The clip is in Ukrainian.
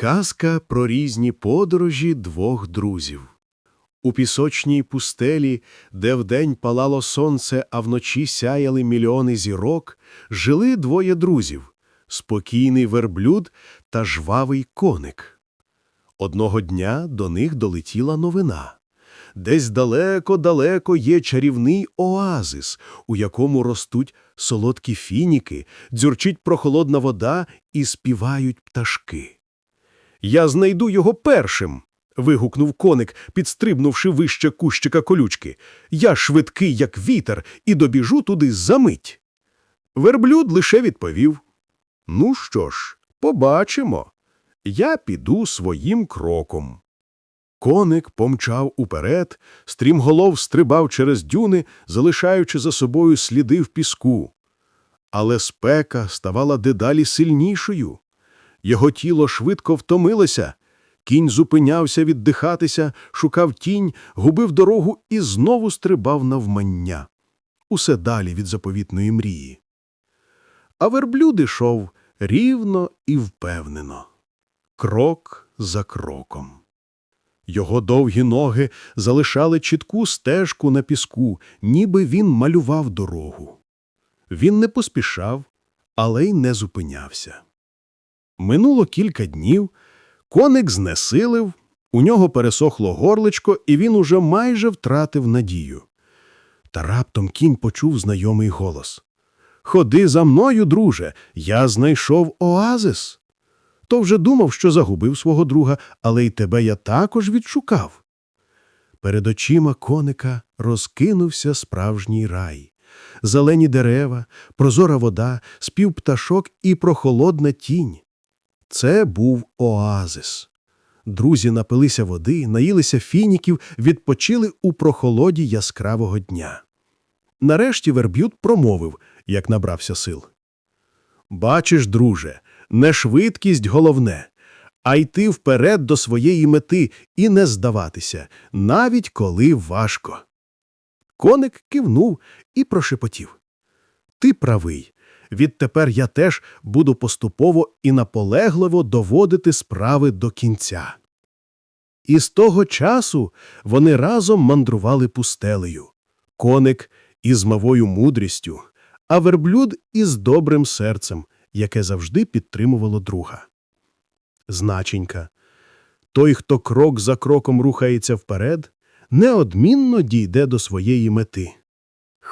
Казка про різні подорожі двох друзів. У пісочній пустелі, де вдень палало сонце, а вночі сяяли мільйони зірок, жили двоє друзів – спокійний верблюд та жвавий коник. Одного дня до них долетіла новина. Десь далеко-далеко є чарівний оазис, у якому ростуть солодкі фініки, дзюрчить прохолодна вода і співають пташки. Я знайду його першим. вигукнув коник, підстрибнувши вище кущика колючки. Я швидкий, як вітер, і добіжу туди за мить. Верблюд лише відповів. Ну що ж, побачимо. Я піду своїм кроком. Коник помчав уперед, стрімголов стрибав через дюни, залишаючи за собою сліди в піску. Але спека ставала дедалі сильнішою. Його тіло швидко втомилося. Кінь зупинявся віддихатися, шукав тінь, губив дорогу і знову стрибав навмання. Усе далі від заповітної мрії. А верблюд ішов рівно і впевнено, крок за кроком. Його довгі ноги залишали чітку стежку на піску, ніби він малював дорогу. Він не поспішав, але й не зупинявся. Минуло кілька днів, коник знесилив, у нього пересохло горличко, і він уже майже втратив надію. Та раптом кінь почув знайомий голос. Ходи за мною, друже, я знайшов оазис. То вже думав, що загубив свого друга, але й тебе я також відшукав. Перед очима коника розкинувся справжній рай. Зелені дерева, прозора вода, спів пташок і прохолодна тінь. Це був оазис. Друзі напилися води, наїлися фініків, відпочили у прохолоді яскравого дня. Нарешті верб'ют промовив, як набрався сил. Бачиш, друже, не швидкість головне, а йти вперед до своєї мети і не здаватися, навіть коли важко. Коник кивнув і прошепотів. Ти правий. Відтепер я теж буду поступово і наполегливо доводити справи до кінця. І з того часу вони разом мандрували пустелею. Коник із мавою мудрістю, а верблюд із добрим серцем, яке завжди підтримувало друга. Значенька. Той, хто крок за кроком рухається вперед, неодмінно дійде до своєї мети.